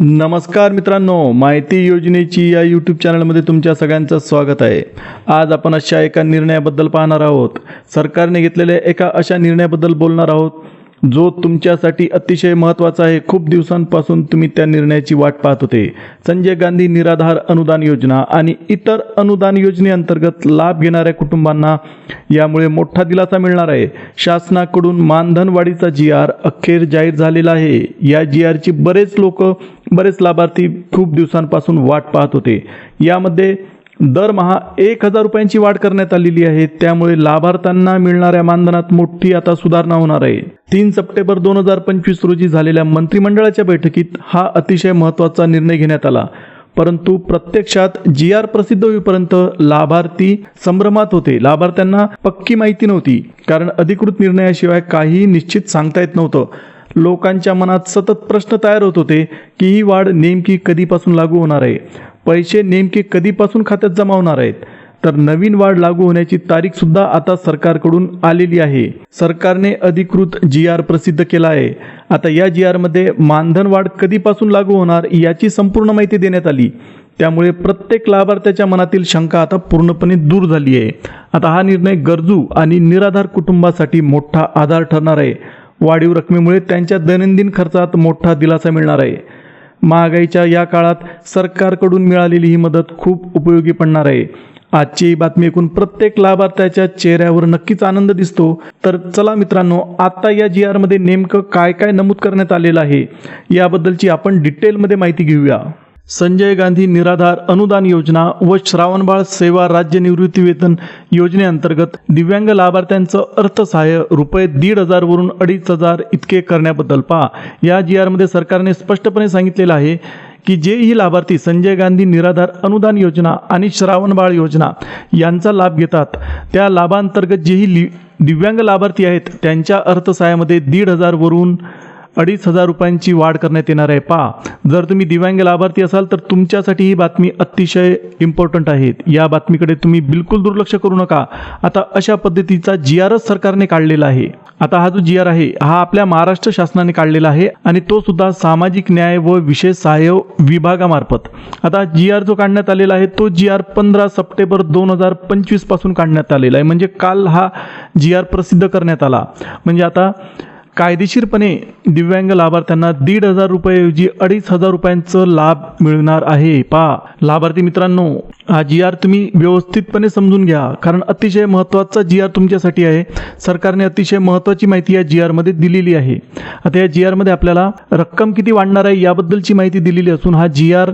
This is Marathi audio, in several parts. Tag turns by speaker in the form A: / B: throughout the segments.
A: नमस्कार मित्रांनो माहिती योजनेची या यूट्यूब चॅनलमध्ये तुमच्या सगळ्यांचं स्वागत आहे आज आपण अशा एका निर्णयाबद्दल पाहणार आहोत सरकारने घेतलेल्या एका अशा निर्णयाबद्दल बोलणार आहोत जो तुमच्यासाठी अतिशय महत्त्वाचा आहे खूप दिवसांपासून तुम्ही त्या निर्णयाची वाट पाहत होते संजय गांधी निराधार अनुदान योजना आणि इतर अनुदान योजनेअंतर्गत लाभ घेणाऱ्या कुटुंबांना यामुळे मोठा दिलासा मिळणार आहे शासनाकडून मानधनवाढीचा जी आर अखेर जाहीर झालेला आहे या जी आरची बरेच लोक बरेच लाभार्थी खूप दिवसांपासून वाट पाहत होते यामध्ये दरमहा एक हजार रुपयांची वाढ करण्यात आलेली आहे त्यामुळे लाभार्थ्यांना मिळणाऱ्या मानधनात मोठी आता सुधारणा होणार आहे तीन सप्टेंबर दोन हजार पंचवीस रोजी झालेल्या मंत्रिमंडळाच्या बैठकीत हा अतिशय महत्वाचा निर्णय घेण्यात आला परंतु प्रत्यक्षात जी आर प्रसिद्ध होईपर्यंत लाभार्थी संभ्रमात होते लाभार्थ्यांना पक्की माहिती नव्हती कारण अधिकृत निर्णयाशिवाय काही निश्चित सांगता येत नव्हतं लोकांच्या मनात सतत प्रश्न तयार होत होते की ही वाढ नेमकी कधीपासून लागू होणार आहे पैसे नेमके कधीपासून खात्यात जमा होणार आहेत तर नवीन वाढ लागू होण्याची तारीख सुद्धा आता सरकारकडून आलेली आहे सरकारने अधिकृत जी आर प्रसिद्ध केला आहे आता या जी आर मध्ये मानधन वाढ कधीपासून लागू होणार याची संपूर्ण माहिती देण्यात आली त्यामुळे प्रत्येक लाभार्थ्याच्या मनातील शंका आता पूर्णपणे दूर झाली आहे आता हा निर्णय गरजू आणि निराधार कुटुंबासाठी मोठा आधार ठरणार आहे वाढीव रकमेमुळे त्यांच्या दैनंदिन खर्चात मोठा दिलासा मिळणार आहे महागाईच्या या काळात सरकारकडून मिळालेली ही मदत खूप उपयोगी पडणार आहे आजची बातमी ऐकून प्रत्येक लाभार्थ्याच्या चेहऱ्यावर नक्कीच आनंद दिसतो तर चला मित्रांनो आता या जी आरमध्ये नेमकं काय काय नमूद करण्यात आलेलं आहे याबद्दलची आपण डिटेलमध्ये माहिती घेऊया संजय गांधी निराधार अनुदान योजना व श्रावणबाळ सेवा राज्य निवृत्ती वेतन योजनेअंतर्गत दिव्यांग लाभार्थ्यांचं अर्थसहाय्य रुपये दीड हजारवरून अडीच हजार इतके करण्याबद्दल पहा या जी आरमध्ये सरकारने स्पष्टपणे सांगितलेलं आहे की जे ही लाभार्थी संजय गांधी निराधार अनुदान योजना आणि श्रावणबाळ योजना यांचा लाभ घेतात त्या लाभांतर्गत जेही दिव्यांग लाभार्थी आहेत त्यांच्या अर्थसहाय्यामध्ये दीड हजारवरून वरून अडीच हजार रुपयांची वाढ करण्यात येणार आहे पा जर तुम्ही दिव्यांग लाभार्थी असाल तर तुमच्यासाठी ही बातमी अतिशय इम्पॉर्टंट आहे या बातमीकडे तुम्ही बिलकुल दुर्लक्ष करू नका आता अशा पद्धतीचा जी आर एस सरकारने काढलेला आहे आता हा जो जी आर आहे हा आपल्या महाराष्ट्र शासनाने काढलेला आहे आणि तो सुद्धा सामाजिक न्याय व विशेष सहाय्य विभागामार्फत आता जी आर जो काढण्यात आलेला आहे तो जी आर पंधरा सप्टेंबर दोन हजार पंचवीस पासून काढण्यात आलेला आहे म्हणजे काल हा जी आर प्रसिद्ध करण्यात आला म्हणजे आता कायदेशीरपणे दिव्यांग लाभार्थ्यांना दीड हजार रुपयाऐवजी अडीच हजार रुपयांचं लाभ मिळणार आहे पा लाभार्थी मित्रांनो हा जी आर तुम्ही व्यवस्थितपणे समजून घ्या कारण अतिशय महत्त्वाचा जी आर तुमच्यासाठी आहे सरकारने अतिशय महत्त्वाची माहिती या जी आरमध्ये दिलेली आहे आता या जी आरमध्ये आपल्याला रक्कम किती वाढणार आहे याबद्दलची माहिती दिलेली असून हा जी आर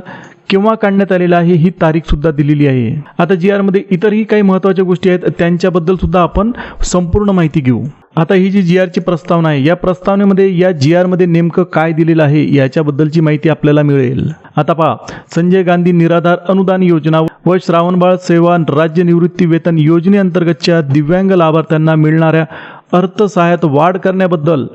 A: केव्हा काढण्यात आलेला आहे ही तारीख सुद्धा दिलेली आहे आता जी मध्ये इतरही काही महत्वाच्या गोष्टी आहेत त्यांच्याबद्दल सुद्धा आपण संपूर्ण माहिती घेऊ आता ही जी जी ची प्रस्तावना आहे या प्रस्तावनेमध्ये या जी आरमध्ये नेमकं काय दिलेलं आहे याच्याबद्दलची माहिती आपल्याला मिळेल आता पहा संजय गांधी निराधार अनुदान योजना व श्रावणबाळ सेवा राज्य निवृत्ती वेतन योजनेअंतर्गतच्या दिव्यांग लाभार्थ्यांना मिळणाऱ्या अर्थसहाय्यात वाढ करण्याबद्दल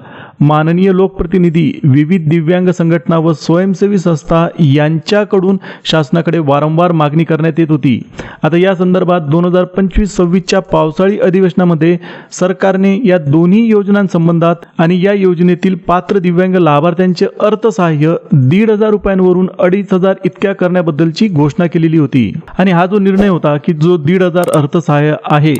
A: माननीय लोकप्रतिनिधी विविध दिव्यांग संघटना व स्वयंसेवी संस्था यांच्याकडून शासनाकडे वारंवार मागणी करण्यात येत होती आता या संदर्भात दोन हजार पंचवीस सव्वीसच्या पावसाळी अधिवेशनामध्ये सरकारने या दोन्ही योजनांसंबंधात आणि या योजनेतील पात्र दिव्यांग लाभार्थ्यांचे अर्थसहाय्य दीड हजार रुपयांवरून अडीच हजार इतक्या करण्याबद्दलची घोषणा केलेली होती आणि हा जो निर्णय होता की जो दीड हजार अर्थसहाय्य आहे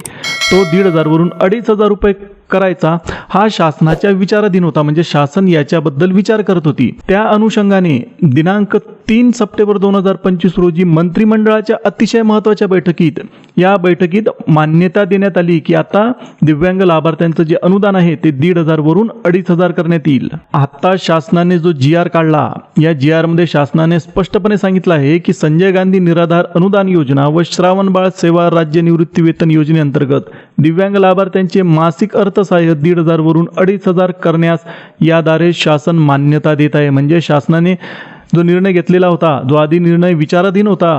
A: तो दीड हजारवरून अडीच हजार रुपये करायचा हा शासनाच्या विचाराधीन होता म्हणजे शासन याच्याबद्दल विचार करत होती त्या अनुषंगाने दिनांक तीन सप्टेंबर दोन हजार पंचवीस रोजी मंत्रिमंडळाच्या अतिशय महत्त्वाच्या बैठकीत या बैठकीत मान्यता देण्यात आली की आता दिव्यांग लाभार्थ्यांचं जे अनुदान आहे ते दीड वरून अडीच हजार करण्यात येईल आता शासनाने जो जी आर काढला या जी मध्ये शासनाने स्पष्टपणे सांगितलं आहे की संजय गांधी निराधार अनुदान योजना व श्रावण बाळ सेवा राज्य निवृत्ती वेतन योजनेअंतर्गत दिव्यांग लाभार्थ्यांचे मासिक अर्थसहाय्य दीड वरून अडीच हजार करण्यास याद्वारे शासन मान्यता देत आहे म्हणजे शासनाने जो निर्णय घेतलेला होता जो आधी निर्णय विचाराधीन होता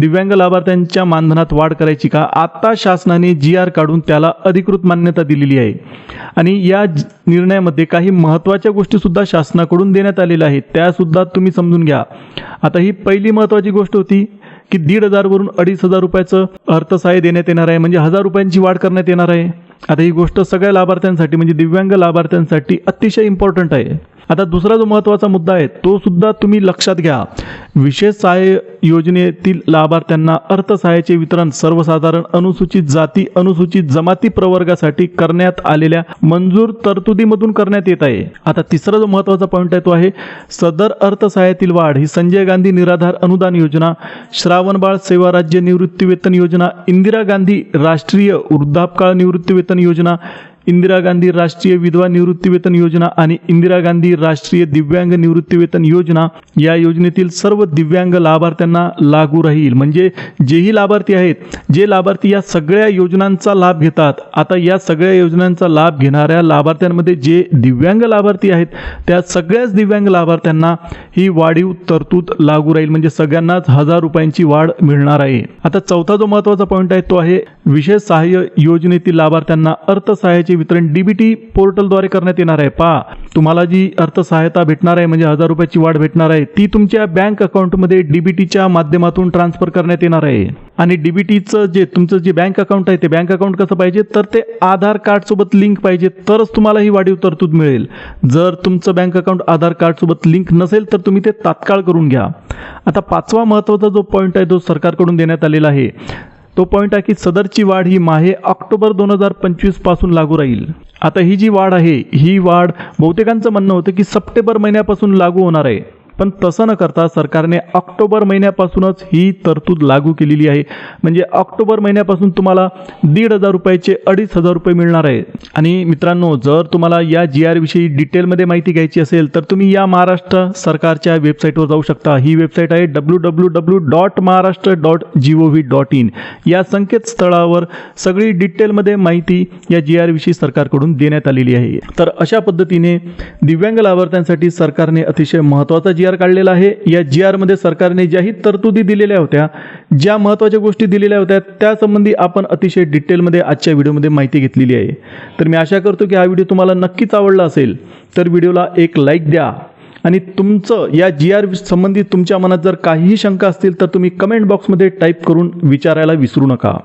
A: दिव्यांग लाभार्थ्यांच्या मानधनात वाढ करायची का आत्ता शासनाने जी आर काढून त्याला अधिकृत मान्यता दिलेली आहे आणि या निर्णयामध्ये काही महत्त्वाच्या गोष्टीसुद्धा शासनाकडून देण्यात आलेल्या आहेत त्यासुद्धा तुम्ही समजून घ्या आता ही पहिली महत्त्वाची गोष्ट होती की दीड हजारवरून अडीच हजार रुपयाचं अर्थसहाय्य देण्यात येणार आहे म्हणजे हजार रुपयांची वाढ करण्यात येणार आहे आता ही गोष्ट सगळ्या लाभार्थ्यांसाठी म्हणजे दिव्यांग लाभार्थ्यांसाठी अतिशय इम्पॉर्टंट आहे आता दुसरा जो महत्त्वाचा मुद्दा आहे तो सुद्धा तुम्ही लक्षात घ्या विशेष सहाय्य योजनेतील लाभार्थ्यांना अर्थसहाय्याचे वितरण सर्वसाधारण अनुसूचित जाती अनुसूचित जमाती प्रवर्गासाठी करण्यात आलेल्या मंजूर तरतुदीमधून करण्यात येत आहे आता तिसरा जो महत्त्वाचा पॉईंट आहे तो आहे सदर अर्थसहाय्यातील वाढ ही संजय गांधी निराधार अनुदान योजना श्रावणबाळ सेवा राज्य निवृत्ती वेतन योजना इंदिरा गांधी राष्ट्रीय वृद्धापकाळ निवृत्ती वेतन योजना इंदिरा गांधी राष्ट्रीय विधवा निवृत्तीवेतन योजना आणि इंदिरा गांधी राष्ट्रीय दिव्यांग निवृत्तीवेतन योजना या योजनेतील सर्व दिव्यांग लाभार्थ्यांना लागू राहील म्हणजे जेही लाभार्थी आहेत जे लाभार्थी या सगळ्या योजनांचा लाभ घेतात आता या सगळ्या योजनांचा लाभ घेणाऱ्या लाभार्थ्यांमध्ये जे दिव्यांग लाभार्थी आहेत त्या सगळ्याच दिव्यांग लाभार्थ्यांना ही वाढीव तरतूद लागू राहील म्हणजे सगळ्यांनाच हजार रुपयांची वाढ मिळणार आहे आता चौथा जो महत्वाचा पॉईंट आहे तो आहे विशेष सहाय्य योजनेतील लाभार्थ्यांना अर्थसहाय्याची वितरण डीबीटी पोर्टलद्वारे करण्यात येणार आहे पा तुम्हाला जी अर्थसहायता भेटणार आहे म्हणजे हजार रुपयाची वाढ भेटणार आहे ती तुमच्या बँक अकाउंटमध्ये डीबीटीच्या माध्यमातून ट्रान्सफर करण्यात येणार आहे आणि डीबीटीचं जे तुमचं जे बँक अकाउंट आहे ते बँक अकाउंट कसं पाहिजे तर ते आधार कार्डसोबत लिंक पाहिजे तरच तुम्हाला ही वाढीव तरतूद मिळेल जर तुमचं बँक अकाउंट आधार कार्डसोबत लिंक नसेल तर तुम्ही ते तात्काळ करून घ्या आता पाचवा महत्त्वाचा जो पॉईंट आहे तो सरकारकडून देण्यात आलेला आहे तो पॉईंट आहे की सदरची वाढ ही माहे ऑक्टोबर दोन हजार पंचवीस पासून लागू राहील आता ही जी वाढ आहे ही वाढ बहुतेकांचं म्हणणं होतं की सप्टेंबर महिन्यापासून लागू होणार आहे पण तसं न करता सरकारने ऑक्टोबर महिन्यापासूनच ही तरतूद लागू केलेली आहे म्हणजे ऑक्टोबर महिन्यापासून तुम्हाला दीड हजार रुपयाचे अडीच हजार रुपये मिळणार आहे आणि मित्रांनो जर तुम्हाला या जी आरविषयी डिटेलमध्ये माहिती घ्यायची असेल तर तुम्ही या महाराष्ट्र सरकारच्या वेबसाईटवर जाऊ शकता ही वेबसाईट आहे W W W dot Maharashtra dot G O V dot in या संकेतस्थळावर सगळी डिटेलमध्ये माहिती या जी आर विषयी सरकारकडून देण्यात आलेली आहे तर अशा पद्धतीने दिव्यांग लाभार्थ्यांसाठी सरकारने अतिशय महत्त्वाचा जी आर काढलेला आहे या जी मध्ये सरकारने ज्याही तरतुदी दिलेल्या होत्या ज्या महत्त्वाच्या गोष्टी दिलेल्या होत्या त्यासंबंधी आपण अतिशय डिटेलमध्ये आजच्या व्हिडिओमध्ये माहिती घेतलेली आहे तर मी आशा करतो की हा व्हिडिओ तुम्हाला नक्कीच आवडला असेल तर व्हिडिओला एक लाईक द्या आणि तुमचं या जी आर संबंधित तुमच्या मनात जर काहीही शंका असतील तर तुम्ही कमेंट बॉक्समध्ये टाईप करून विचारायला विसरू नका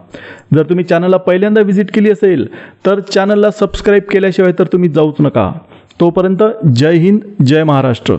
A: जर तुम्ही चॅनलला पहिल्यांदा व्हिजिट केली असेल तर चॅनलला सबस्क्राईब केल्याशिवाय तर तुम्ही जाऊच नका तोपर्यंत जय हिंद जय महाराष्ट्र